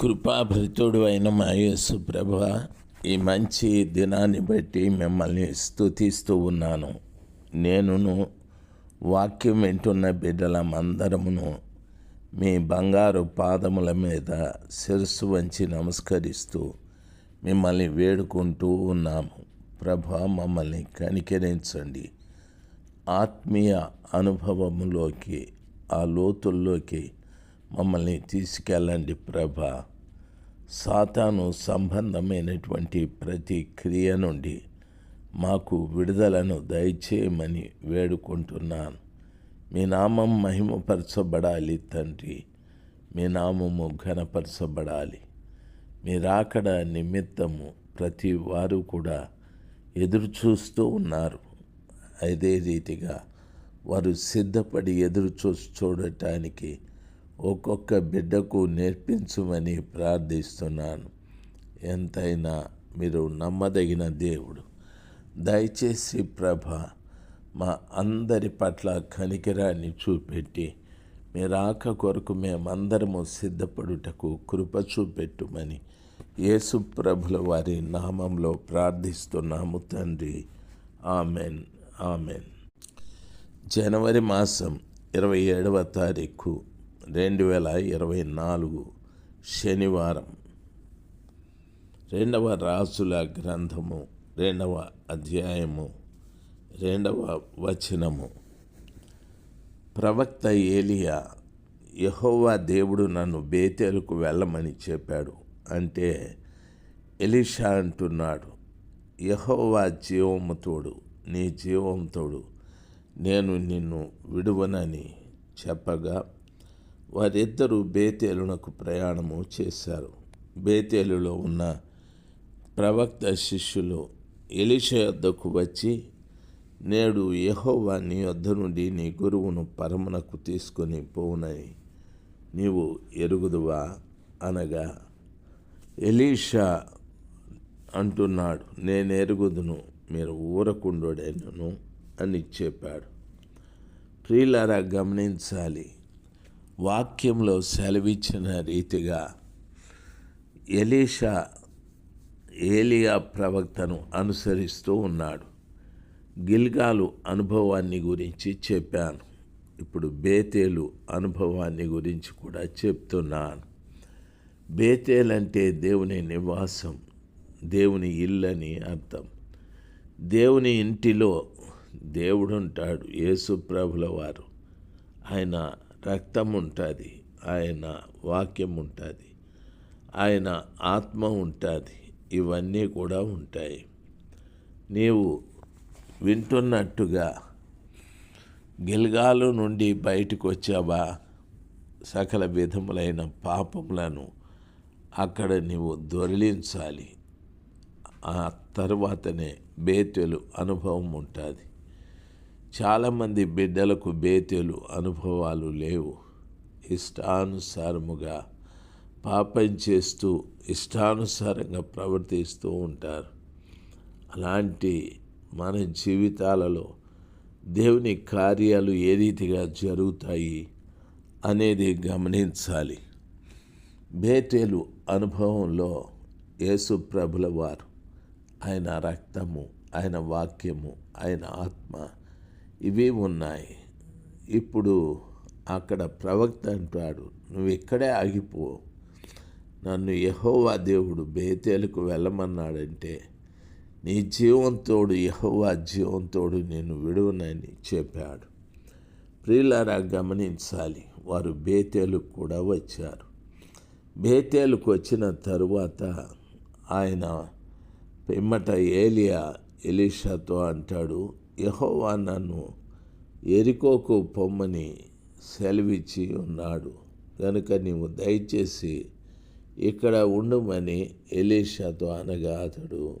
కృపాభృతుడు అయిన మా యేసు ప్రభ ఈ మంచి దినాన్ని బట్టి మిమ్మల్ని స్థుతిస్తూ ఉన్నాను. నేనును వాక్యం వింటున్న బిడ్డలమందరమును మీ బంగారు పాదముల మీద శిరస్సు వంచి నమస్కరిస్తూ మిమ్మల్ని వేడుకుంటూ ఉన్నాము. ప్రభ మమ్మల్ని కనికరించండి. ఆత్మీయ అనుభవములోకి ఆ లోతుల్లోకి మమ్మల్ని తీసుకెళ్ళండి ప్రభ. సాతాను సంబంధమైనటువంటి ప్రతి క్రియ నుండి మాకు విడుదలను దయచేయమని వేడుకుంటున్నాను. మీ నామం మహిమపరచబడాలి తండ్రి. మీ నామము ఘనపరచబడాలి. మీ రాకడ నిమిత్తము ప్రతి వారు కూడా ఎదురు చూస్తూ ఉన్నారు. అదే రీతిగా వారు సిద్ధపడి ఎదురు చూసి చూడటానికి ఒక్కొక్క బిడ్డకు నేర్పించమని ప్రార్థిస్తున్నాను. ఎంతైనా మీరు నమ్మదగిన దేవుడు. దయచేసి ప్రభ మా అందరి పట్ల కనికరాన్ని చూపెట్టి మీ రాక కొరకు మేమందరము సిద్ధపడుటకు కృప చూపెట్టుమని యేసు ప్రభుల వారి నామంలో ప్రార్థిస్తున్నాము తండ్రి. ఆమెన్. ఆమెన్. జనవరి మాసం ఇరవై ఏడవ తారీఖు రెండు వేల ఇరవై నాలుగు శనివారం. రెండవ రాసుల గ్రంథము రెండవ అధ్యాయము రెండవ వచనము. ప్రవక్త ఏలియా యహోవా దేవుడు నన్ను బేతేలకు వెళ్ళమని చెప్పాడు. అంటే ఎలిషా అంటున్నాడు యహోవా జీవము తోడు నీ జీవం తోడు నేను నిన్ను విడువనని చెప్పగా వారిద్దరూ బేతేలునకు ప్రయాణము చేశారు. బేతేలులో ఉన్న ప్రవక్త శిష్యులు ఎలిష యొద్దకు వచ్చి నేడు యహోవా నీ వద్ద నుండి నీ గురువును పరమునకు తీసుకొని పోవునని నీవు ఎరుగుదువా? అనగా ఎలీషా అంటున్నాడు నేను ఎరుగుదును మీరు ఊరకుండోడేను అని చెప్పాడు. ప్రియులారా గమనించాలి వాక్యంలో సెలవిచ్చిన రీతిగా ఎలీషా ఏలియా ప్రవక్తను అనుసరిస్తూ ఉన్నాడు. గిల్గాలు అనుభవాన్ని గురించి చెప్పాను. ఇప్పుడు బేతేలు అనుభవాన్ని గురించి కూడా చెప్తున్నాను. బేతేల్ అంటే దేవుని నివాసం దేవుని ఇల్లని అర్థం. దేవుని ఇంటిలో దేవుడుంటాడు యేసు ప్రభుల వారు ఆయన రక్తం ఉంటుంది ఆయన వాక్యం ఉంటుంది ఆయన ఆత్మ ఉంటుంది ఇవన్నీ కూడా ఉంటాయి. నీవు వింటున్నట్టుగా గిల్గాలు నుండి బయటకు వచ్చావా సకల విధములైన పాపములను అక్కడ నీవు దొరిలించాలి. ఆ తర్వాతనే బేతెలు అనుభవం ఉంటుంది చాలామంది బిడ్డలకు బేతెలు అనుభవాలు లేవు. ఇష్టానుసారముగా పాపం చేస్తూ ఇష్టానుసారంగా ప్రవర్తిస్తూ ఉంటారు. అలాంటి మన జీవితాలలో దేవుని కార్యాలు ఏ రీతిగా జరుగుతాయి అనేది గమనించాలి. బేటేలు అనుభవంలో యేసు ప్రభుల వారు ఆయన రక్తము ఆయన వాక్యము ఆయన ఆత్మ ఇవి ఉన్నాయి. ఇప్పుడు అక్కడ ప్రవక్త అంటాడు నువ్వు ఇక్కడే ఆగిపో. నన్ను యహోవా దేవుడు బేతేలకు వెళ్ళమన్నాడంటే నీ జీవంతోడు యహోవా జీవంతోడు నేను విడువనని చెప్పాడు. ప్రియులారా గమనించాలి వారు బేతేలుకు కూడా వచ్చారు. బేతేలుకు వచ్చిన తరువాత ఆయన పిమ్మట ఏలియా ఎలీషాతో అంటాడు యహోవా నన్ను ఎరికోకు పొమ్మని సెలవిచ్చి ఉన్నాడు. కనుక నీవు దయచేసి ఇక్కడ ఉండమని ఎలీషాతో అనగా అతడు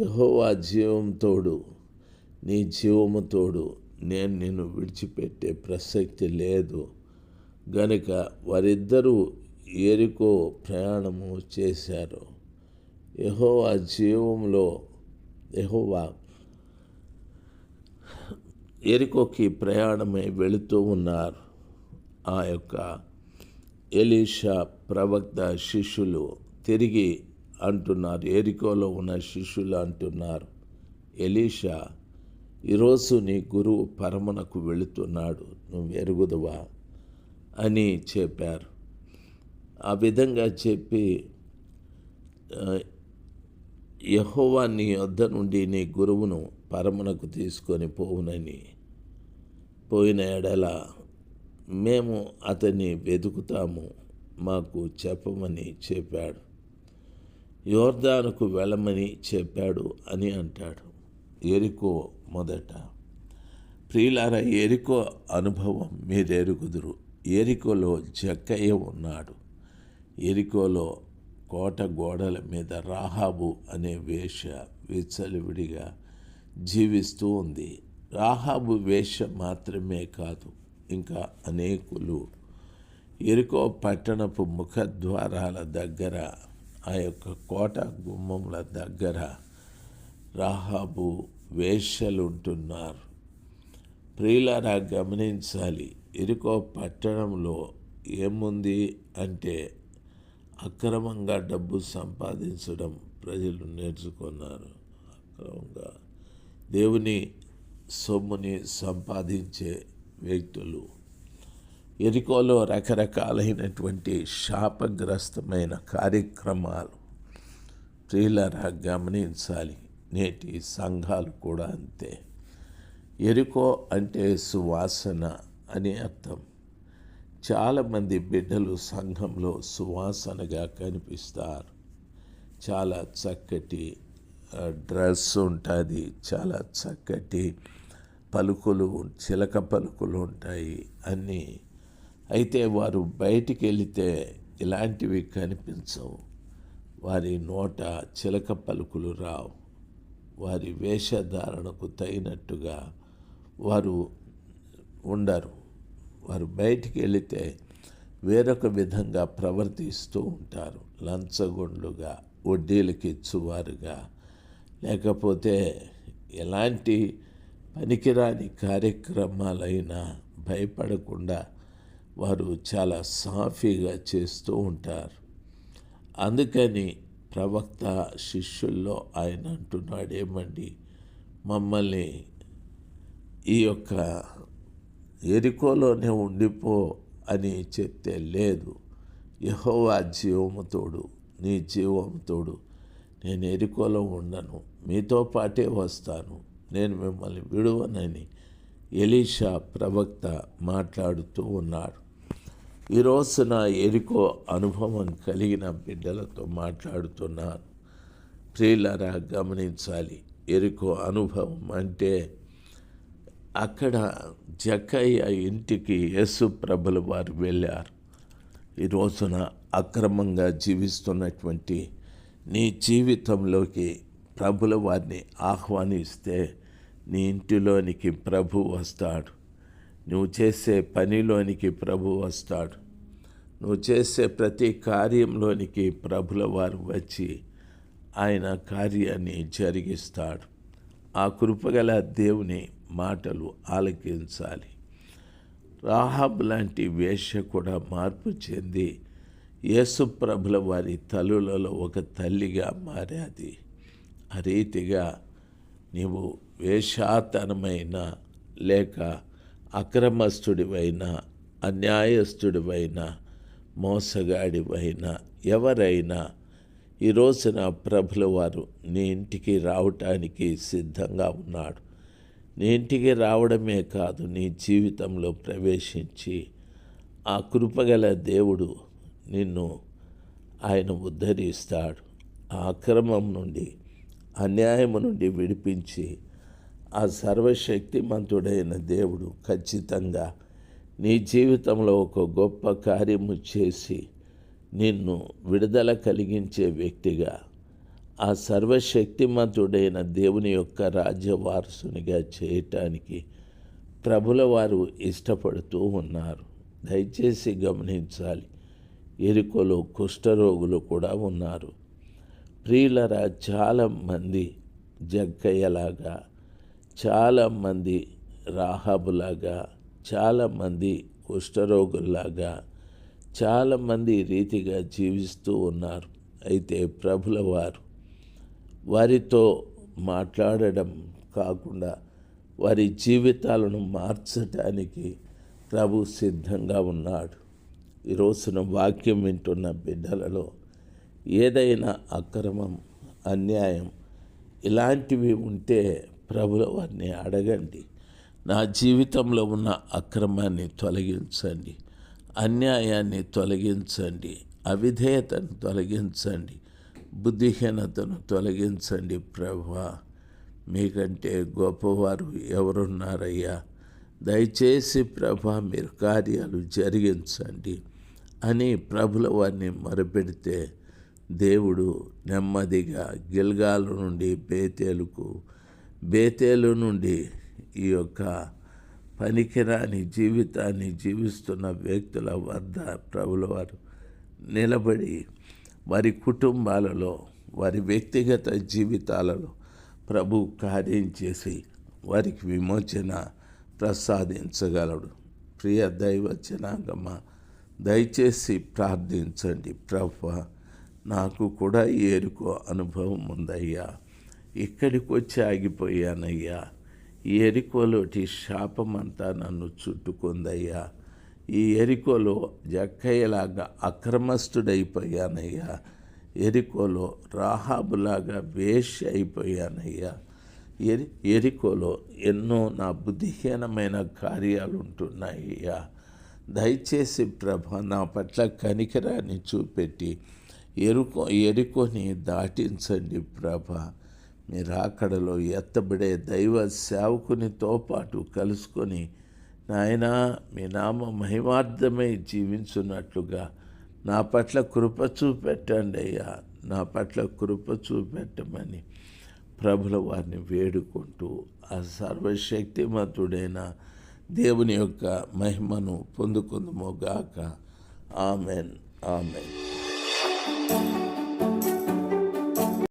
యహోవా జీవంతోడు నీ జీవముతోడు నేను నిన్ను విడిచిపెట్టే ప్రసక్తి లేదు. గనుక వారిద్దరూ ఎరుకో ప్రయాణము చేశారు. యహోవా జీవంలో యహోవా ఎరికోకి ప్రయాణమై వెళుతూ ఉన్నారు. ఆ యొక్క ఎలీషా ప్రవక్త శిష్యులు తిరిగి అంటున్నారు. ఎరికోలో ఉన్న శిష్యులు అంటున్నారు ఎలీషా ఈరోజు నీ గురువు పరమునకు వెళుతున్నాడు నువ్వు ఎరుగుదవా? అని చెప్పారు. ఆ విధంగా చెప్పి యహోవా నీ వద్ద నుండి నీ గురువును పరమునకు తీసుకొని పోవునని. పోయిన ఎడల మేము అతన్ని వెతుకుతాము మాకు చెప్పమని చెప్పాడు. యోర్దానుకు వెళ్ళమని చెప్పాడు అని అంటాడు ఎరికో మొదట. ప్రియులార ఎరికో అనుభవం మీరెరుగుదురు ఎరికోలో జక్కయ్య ఉన్నాడు. ఎరికోలో కోట గోడల మీద రాహాబు అనే వేష విచ్చలివిడిగా జీవిస్తూ ఉంది. రాహాబు వేష మాత్రమే కాదు ఇంకా అనేకులు. ఎరుకో పట్టణపు ముఖద్వారాల దగ్గర ఆ యొక్క కోట గుమ్మముల దగ్గర రాహాబు వేషలుంటున్నారు. ప్రియులరా గమనించాలి ఎరుకో పట్టణంలో ఏముంది అంటే అక్రమంగా డబ్బు సంపాదించడం ప్రజలు నేర్చుకున్నారు. అక్రమంగా. దేవుని సొమ్ముని సంపాదించే వ్యక్తులు. ఎరికోలో రకరకాలైనటువంటి శాపగ్రస్తమైన కార్యక్రమాలు. ప్రియులరా గమనించాలి నేటి సంఘాలు కూడా అంతే. ఎరుకో అంటే సువాసన అని అర్థం. చాలామంది బిడ్డలు సంఘంలో సువాసనగా కనిపిస్తారు. చాలా చక్కటి డ్రెస్ ఉంటుంది చాలా చక్కటి పలుకులు చిలక పలుకులు ఉంటాయి అన్నీ. అయితే వారు బయటికి వెళితే ఇలాంటివి కనిపించవు. వారి నోట చిలక పలుకులు రావు. వారి వేషధారణకు తగినట్టుగా వారు ఉండరు. వారు బయటికి వెళితే వేరొక విధంగా ప్రవర్తిస్తూ ఉంటారు. లంచగొండ్లుగా వడ్డీలకి ఇచ్చువారుగా లేకపోతే ఎలాంటి పనికిరాని కార్యక్రమాలైనా భయపడకుండా వారు చాలా సాఫీగా చేస్తూ ఉంటారు. అందుకని ప్రవక్త శిష్యుల్లో ఆయన అంటున్నాడు ఏమండి మమ్మల్ని ఈ యొక్క ఎరికోలోనే ఉండిపో అని చెప్తే లేదు యహోవా జీవముతోడు నీ జీవముతోడు నేను ఎరికోలో ఉండను. మీతో పాటే వస్తాను. నేను మిమ్మల్ని విడువనని ఎలీషా ప్రవక్త మాట్లాడుతూ ఉన్నాడు. ఈ రోజున ఎరికో అనుభవం కలిగిన బిడ్డలతో మాట్లాడుతున్నాను. ప్రియులరా గమనించాలి. ఎరుకో అనుభవం అంటే అక్కడ జక్కయ్య ఇంటికి యేసు ప్రభులు వారు వెళ్ళారు. ఈ రోజున అక్రమంగా జీవిస్తున్నటువంటి నీ జీవితంలోకి ప్రభుల వారిని ఆహ్వానిస్తే నీ ఇంటిలోనికి ప్రభు వస్తాడు. నువ్వు చేసే పనిలోనికి ప్రభు వస్తాడు. నువ్వు చేసే ప్రతి కార్యంలోనికి ప్రభుల వారు వచ్చి ఆయన కార్యాన్ని జరిగిస్తాడు. ఆ కృపగల దేవుని మాటలు ఆలకించాలి. రాహాబ్ లాంటి వేష కూడా మార్పు చెంది యేసు ప్రభుల వారి తల్లులలో ఒక తల్లిగా మారాది. రీతిగా నీవు వేషాతనమైన లేక అక్రమస్తుడివైనా అన్యాయస్తుడివైనా మోసగాడివైనా ఎవరైనా ఈ రోజున ప్రభుల వారు నీ ఇంటికి రావటానికి సిద్ధంగా ఉన్నాడు. నీ ఇంటికి రావడమే కాదు నీ జీవితంలో ప్రవేశించి ఆ కృపగల దేవుడు నిన్ను ఆయన ఉద్ధరిస్తాడు. ఆ అక్రమం నుండి అన్యాయము నుండి విడిపించి ఆ సర్వశక్తిమంతుడైన దేవుడు ఖచ్చితంగా నీ జీవితంలో ఒక గొప్ప కార్యము చేసి నిన్ను విడుదల కలిగించే వ్యక్తిగా ఆ సర్వశక్తిమంతుడైన దేవుని యొక్క రాజ్య వారసునిగా చేయటానికి ప్రభుల వారు ఇష్టపడుతూ ఉన్నారు. దయచేసి గమనించాలి. ఎరుకలో కుష్ఠరోగులు కూడా ఉన్నారు. ప్రియులరా చాలామంది జగ్గయ్యలాగా చాలామంది రాహాబులాగా చాలామంది కుష్ఠరోగుల్లాగా చాలామంది రీతిగా జీవిస్తూ ఉన్నారు. అయితే ప్రభుల వారు వారితో మాట్లాడడం కాకుండా వారి జీవితాలను మార్చడానికి ప్రభు సిద్ధంగా ఉన్నాడు. ఈరోజున వాక్యం వింటున్న బిడ్డలలో ఏదైనా అక్రమం అన్యాయం ఇలాంటివి ఉంటే ప్రభుల వారిని అడగండి. నా జీవితంలో ఉన్న అక్రమాన్ని తొలగించండి. అన్యాయాన్ని తొలగించండి. అవిధేయతను తొలగించండి. బుద్ధిహీనతను తొలగించండి ప్రభా. మీకంటే గొప్పవారు ఎవరున్నారయ్యా? దయచేసి ప్రభా మీరు కార్యాలు జరిగించండి అని ప్రభుల వారిని మొరపెడితే దేవుడు నెమ్మదిగా గిల్గాల నుండి బేతేలుకు బేతేలు నుండి ఈ యొక్క పనికిరాని జీవితాన్ని జీవిస్తున్న వ్యక్తుల వద్ద ప్రభుల వారు నిలబడి వారి కుటుంబాలలో వారి వ్యక్తిగత జీవితాలలో ప్రభు కార్యం చేసి వారికి విమోచన ప్రసాదించగలడు. ప్రియ దైవ జనాంగమ్మ దయచేసి ప్రార్థించండి. ప్రభు నాకు కూడా ఈ ఎరుకో అనుభవం ఉందయ్యా. ఇక్కడికి వచ్చి ఆగిపోయానయ్యా. ఈ ఎరికోలోటి శాపమంతా నన్ను చుట్టుకుందయ్యా. ఈ ఎరికోలో జక్కయ్యలాగా అక్రమస్తుడైపోయానయ్యా. ఎరికోలో రాహాబులాగా వేష అయిపోయానయ్యా ఎరి ఎరికోలో ఎన్నో నా బుద్ధిహీనమైన కార్యాలు ఉంటున్నాయ్యా దయచేసి ప్రభ నా పట్ల కనికరాన్ని చూపెట్టి ఎరుకో ఎరుకొని దాటించండి ప్రభ. మీరు అక్కడలో ఎత్తబడే దైవ సేవకునితో పాటు కలుసుకొని నాయన మీ నామ మహిమార్థమై జీవించున్నట్లుగా నా పట్ల కృప చూపెట్టండి అయ్యా. నా పట్ల కృప చూపెట్టమని ప్రభుల వారిని వేడుకుంటూ ఆ సర్వశక్తిమంతుడైన దేవుని యొక్క మహిమను పొందుకుందుమోగాక. ఆమెన్. ఆమెన్. Thank you.